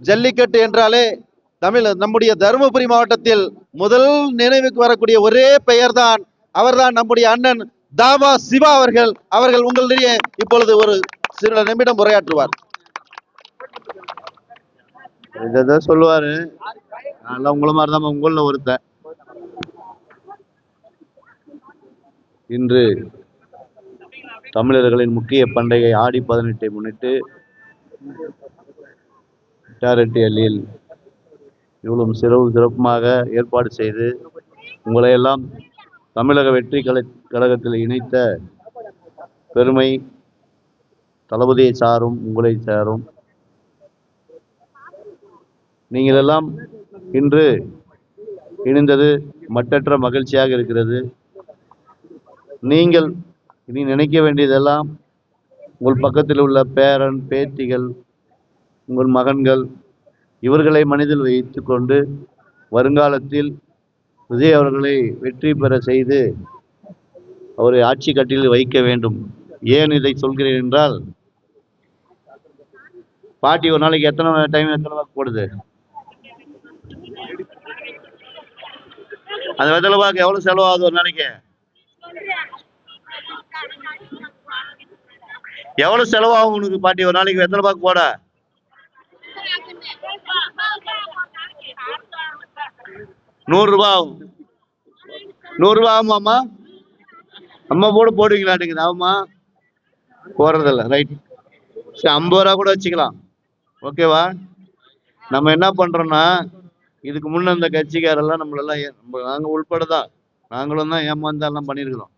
ஜல்லிக்கட்டு என்றாலே தமிழ் நம்முடைய தருமபுரி மாவட்டத்தில் முதல் நினைவுக்கு வரக்கூடிய ஒரே பெயர்தான் அவர்தான் நம்முடைய அண்ணன் தாமா சிவா அவர்கள். அவர்கள் உங்களிடையே இப்பொழுது ஒரு சில நிமிடம் உரையாற்றுவார். இதான் சொல்லுவாரு. நல்லா உங்கள மாதிரி தான் உங்கள ஒருத்தன். இன்று தமிழர்களின் முக்கிய பண்டிகை ஆடி பதினெட்டை முன்னிட்டு இட்டாரெட்டி அள்ளியில் இவ்வளவு சிறப்பு சிறப்புமாக ஏற்பாடு செய்து உங்களை எல்லாம் தமிழக வெற்றி கழ கழகத்தில் இணைத்த பெருமை தளபதியை சாரும் உங்களை சாரும். நீங்கள் எல்லாம் இன்று இணைந்தது மட்டற்ற மகிழ்ச்சியாக இருக்கிறது. நீங்கள் இனி நினைக்க வேண்டியதெல்லாம் உங்கள் பக்கத்தில் உள்ள பேரன் பேத்திகள் உங்கள் மகன்கள் இவர்களை மனதில் வைத்துக்கொண்டு வருங்காலத்தில் விஜய் அவர்களை வெற்றி பெற செய்து அவரை ஆட்சி கட்டில் வைக்க வேண்டும். ஏன் இதை சொல்கிறேன் என்றால் பாட்டி ஒரு நாளைக்கு எத்தனை டைம் எத்தனை வாக்கு போடுது? அந்த வெத்தலை வாக்கு எவ்வளவு செலவாகுது ஒரு நாளைக்கு? எவ்வளவு செலவாகும் உனக்கு பாட்டி? ஒரு நாளைக்கு எத்தனை பாக்கு போட? நூறுரூபா ஆகும். நூறுரூபா ஆகுமாம்மா அம்மா? போட போடுவீங்களாட்டுங்க ஆகுமா? போடுறதில்ல. ரைட் சரி ஐம்பது ரூபா கூட வச்சுக்கலாம். ஓகேவா? நம்ம என்ன பண்றோம்னா இதுக்கு முன்ன இந்த கட்சிக்காரெல்லாம் நம்மளெல்லாம் ஏ- நம்ம உள்பட தான். நாங்களும் தான் ஏமாந்தாலாம் எல்லாம் பண்ணியிருக்கிறோம்.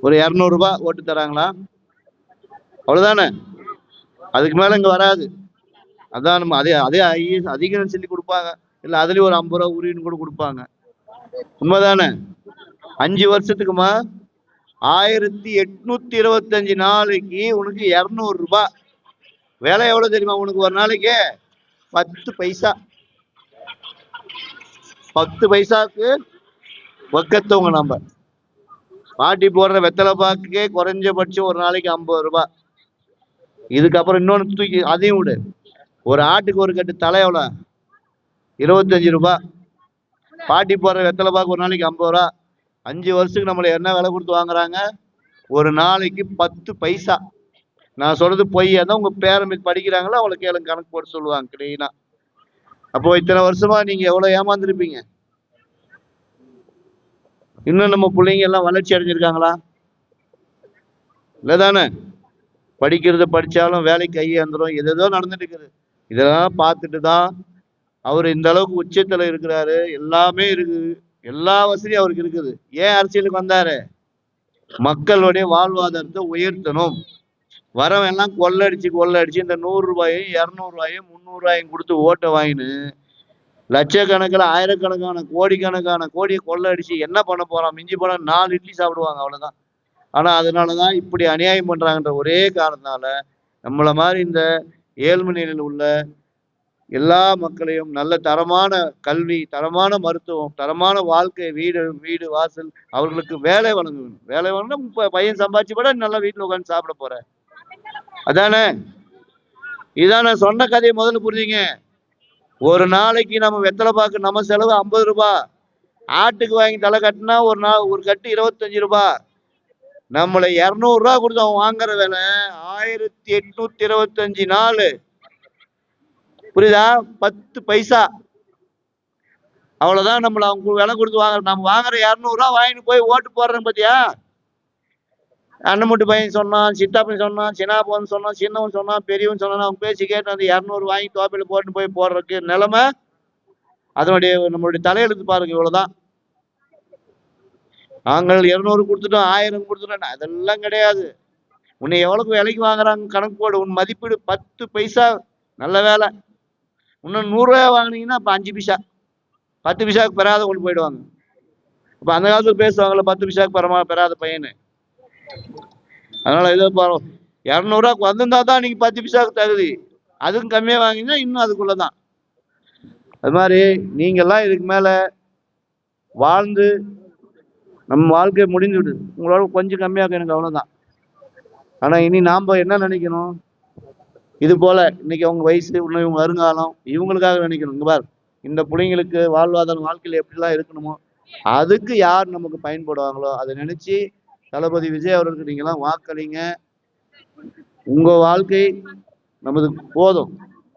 ஒரு இரநூறுபா ஓட்டு தராங்களா? அவ்வளவுதானே? அதுக்கு மேல இங்க வராது. அதான் நம்ம அதே அதே ஐஎஸ் அதிகம் சொல்லி கொடுப்பாங்க. இல்ல அதுலயும் ஒரு ஐம்பது ரூபா உரின்னு கூட கொடுப்பாங்க. உண்மைதானே? அஞ்சு வருஷத்துக்குமா? ஆயிரத்தி எட்நூத்தி இருபத்தஞ்சு நாளைக்கு உனக்கு இரநூறு ரூபாய் வேலை எவ்வளவு தெரியுமா உனக்கு ஒரு நாளைக்கு? பத்து பைசா. பத்து பைசாக்கு ஒக்கத்தவங்க நம்ம பாட்டி போடுற வெத்தலை பாக்குக்கே குறைஞ்சபட்சம் ஒரு நாளைக்கு ஐம்பது ரூபாய் இதுக்கப்புறம் இன்னொன்று தூக்கி அதையும் விடு. ஒரு ஆட்டுக்கு ஒரு கட்டு தலை எவ்வளோ? இருபத்தஞ்சி ரூபா. பாட்டி போடுற வெத்தலை பாக்கு ஒரு நாளைக்கு ஐம்பது ரூபா. அஞ்சு வருஷத்துக்கு நம்மளை என்ன விலை கொடுத்து வாங்குறாங்க? ஒரு நாளைக்கு பத்து பைசா. நான் சொல்றது பொய்யா தான் உங்க பேரம்பி படிக்கிறாங்களோ? அவங்களை கேளுங்க கணக்கு போட்டு சொல்லுவாங்க கிளீனா அப்போ இத்தனை வருஷமா நீங்க எவ்வளவு ஏமாந்துருப்பீங்க? இன்னும் நம்ம பிள்ளைங்க எல்லாம் வளர்ச்சி அடைஞ்சிருக்காங்களா? இல்லை தானே படிக்கிறத படிச்சாலும் வேலைக்கு கையேந்திரம் எதேதோ நடந்துட்டு இருக்குது இதெல்லாம் பார்த்துட்டு தான் அவர் இந்த அளவுக்கு உச்சத்துல இருக்கிறாரு. எல்லாமே இருக்குது. எல்லா வசதியும் அவருக்கு இருக்குது. ஏன் அரசியலுக்கு வந்தாரு? மக்களுடைய வாழ்வாதாரத்தை உயர்த்தணும். வரவன் எல்லாம் கொள்ளடிச்சு கொள்ளடிச்சு இந்த நூறு ரூபாயும் இரநூறு ரூபாயும் முந்நூறு ரூபாயும் கொடுத்து ஓட்டை வாங்கினு லட்சக்கணக்கில் ஆயிரக்கணக்கான கோடிக்கணக்கான கோடியை கொள்ளடிச்சு என்ன பண்ண போறான்? மிஞ்சி போனா நாலு இட்லி சாப்பிடுவாங்க. ஆனால் ஆனா அதனாலதான் இப்படி அநியாயம் பண்றாங்கன்ற ஒரே காரணத்தினால நம்மள மாதிரி இந்த ஏழ்மை நிலையில் உள்ள எல்லா மக்களையும் நல்ல தரமான கல்வி தரமான மருத்துவம் தரமான வாழ்க்கை வீடு வீடு வாசல் அவர்களுக்கு வேலை வழங்கணும். வேலை வழங்கினா இப்போ பையன் சம்பாதிச்சு கூட நல்லா வீட்டில் உட்காந்து சாப்பிட போற. அதானே? இதான் நான் சொன்ன கதையை முதல்ல புரிஞ்சுங்க. ஒரு நாளைக்கு நம்ம வெத்தலை பாக்கு நம்ம செலவு ஐம்பது ரூபா ஆட்டுக்கு வாங்கி தலை கட்டினா ஒரு நாள் ஒரு கட்டு இருபத்தஞ்சு ரூபாய். நம்மளை இருநூறு ரூபா கொடுத்து அவன் வாங்குற வேலை ஆயிரத்தி எட்நூத்தி இருபத்தஞ்சு நாள் புரியுதா? பத்து பைசா. அவ்வளவுதான் நம்மள அவங்க விலை கொடுத்து வாங்குற நம்ம வாங்குற இரநூறுவா வாங்கிட்டு போய் ஓட்டு போடுறேன் பாத்தியா? அண்ணமுட்டு பையன் சொன்னான் சித்தாப்பன் சொன்னான் சின்னாப்பன் சொன்னான் சின்னவன் சொன்னான் பெரியவன் சொன்னான். அவங்க பேசி கேட்டு அந்த இரநூறு வாங்கி தோப்பையில் போட்டு போய் போடுறதுக்கு நிலைமை அதனுடைய நம்மளுடைய தலையெழுத்து பாருங்க இவ்வளவுதான். நாங்கள் இருநூறு கொடுத்துட்டோம் ஆயிரம் கொடுத்துட்டோம் அதெல்லாம் கிடையாது. உன்னை எவ்வளவு விலைக்கு வாங்குறாங்க கணக்கு போடு. உன் மதிப்பீடு பத்து பைசா நல்ல வேலை. இன்னும் நூறுரூவா வாங்கினீங்கன்னா அப்போ அஞ்சு பைசா. பத்து பைசாவுக்கு பெறாத கொண்டு போயிடுவாங்க. இப்போ அந்த காலத்தில் பேசுவாங்கல்ல பத்து பைசாவுக்கு பெறமா பெறாத பையனு அதனால ஏதோ பரவ இரநூறுவாக்கு வந்திருந்தா தான் நீங்கள் பத்து பைசாவுக்கு தகுதி. அதுக்கும் கம்மியாக வாங்கினா இன்னும் அதுக்குள்ள தான் அது மாதிரி நீங்கள்லாம் இதுக்கு மேலே வாழ்ந்து நம்ம வாழ்க்கை முடிஞ்சு விடுது உங்களோட கொஞ்சம் கம்மியாக எனக்கு அவ்வளோதான் ஆனால் இனி நாம் என்ன நினைக்கணும்? இது போல இன்னைக்கு அவங்க வயசு இன்னும் இவங்க வருங்காலம் இவங்களுக்காக நினைக்கணும். இங்கே பார் இந்த பிள்ளைங்களுக்கு வாழ்வாதாரம் வாழ்க்கையில் எப்படிலாம் இருக்கணுமோ அதுக்கு யார் நமக்கு பயன்படுவாங்களோ அதை நினச்சி தளபதி விஜய் அவர்களுக்கு நீங்களாம் வாக்களிங்க. உங்கள் வாழ்க்கை நமது போதும்.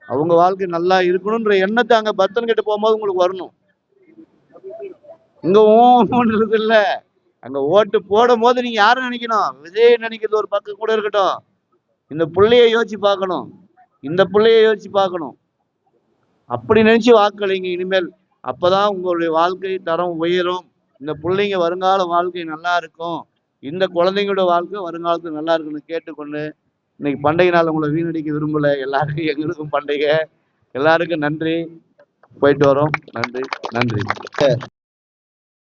அவங்க வாழ்க்கை நல்லா இருக்கணுன்ற எண்ணத்தை அங்கே பக்தன் கிட்ட போகும்போது உங்களுக்கு வரணும். இங்க ஒன்று இருக்குல்ல. அங்க ஓட்டு போடும் போது நீங்க யாரும் நினைக்கணும்? விஜய் நினைக்கிறது ஒரு பக்கம் கூட இருக்கட்டும். இந்த பிள்ளைய யோசிச்சு பார்க்கணும். இந்த பிள்ளைய யோசிச்சு பார்க்கணும். அப்படி நினைச்சு வாக்களிங்க இனிமேல். அப்பதான் உங்களுடைய வாழ்க்கை தரம் உயரும். இந்த பிள்ளைங்க வருங்கால வாழ்க்கை நல்லா இருக்கும். இந்த குழந்தைங்களோட வாழ்க்கை வருங்காலத்துக்கு நல்லா இருக்குன்னு கேட்டுக்கொண்டு இன்னைக்கு பண்டிகை நாள் உங்களை வீணடிக்க விரும்பல. எல்லாருக்கும் எங்களுக்கும் பண்டிகை. எல்லாருக்கும் நன்றி. போயிட்டு வரோம். நன்றி. நன்றி.